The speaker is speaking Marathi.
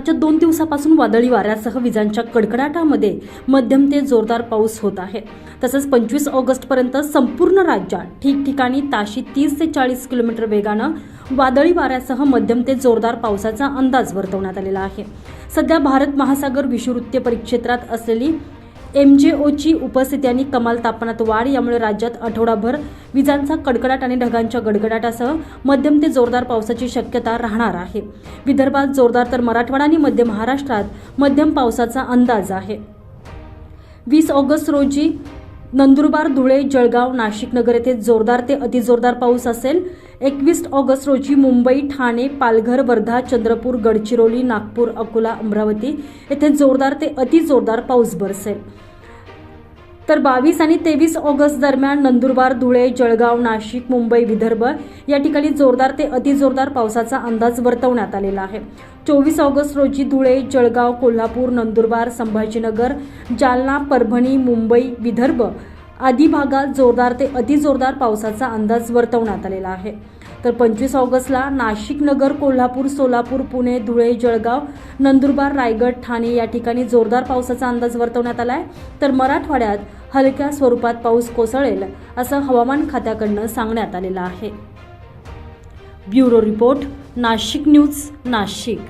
राज्यात दोन दिवसापासून वादळी वाऱ्यासह विजांच्या कडकडाटामध्ये मध्यम ते जोरदार पाऊस होत आहे. तसंच पंचवीस ऑगस्टपर्यंत संपूर्ण राज्यात ठिकठिकाणी ताशी तीस ते चाळीस किलोमीटर वेगानं वादळी वाऱ्यासह मध्यम ते जोरदार पावसाचा अंदाज वर्तवण्यात आलेला आहे. सध्या भारत महासागर विषुवृत्तीय परिक्षेत्रात असलेली एम जे ओची उपस्थिती आणि कमाल तापमानात वाढ यामुळे राज्यात आठवडाभर विजांचा कडकडाट आणि ढगांच्या गडगडाटासह मध्यम ते जोरदार पावसाची शक्यता राहणार आहे. विदर्भात जोरदार तर मराठवाडा आणि मध्य महाराष्ट्रात मध्यम पावसाचा अंदाज आहे. वीस ऑगस्ट रोजी नंदुरबार धुळे जळगाव नाशिकनगर येथे जोरदार ते अतिजोरदार पाऊस असेल. एकवीस ऑगस्ट रोजी मुंबई ठाणे पालघर वर्धा चंद्रपूर गडचिरोली नागपूर अकोला अमरावती येथे जोरदार ते अतिजोरदार पाऊस बरसेल तर बावीस आणि तेवीस ऑगस्ट दरम्यान नंदुरबार धुळे जळगाव नाशिक मुंबई विदर्भ या ठिकाणी जोरदार ते अतिजोरदार पावसाचा अंदाज वर्तवण्यात आलेला आहे. चोवीस ऑगस्ट रोजी धुळे जळगाव कोल्हापूर नंदुरबार संभाजीनगर जालना परभणी मुंबई विदर्भ आदी भागात जोरदार ते अतिजोरदार पावसाचा अंदाज वर्तवण्यात आलेला आहे. तर पंचवीस ऑगस्टला नाशिक नगर कोल्हापूर सोलापूर पुणे धुळे जळगाव नंदुरबार रायगड ठाणे या ठिकाणी जोरदार पावसाचा अंदाज वर्तवण्यात आला आहे तर मराठवाड्यात हलक्या स्वरूपात पाऊस कोसळेल असं हवामान खात्याकडनं सांगण्यात आलेलं आहे. Bureau report Nashik news Nashik.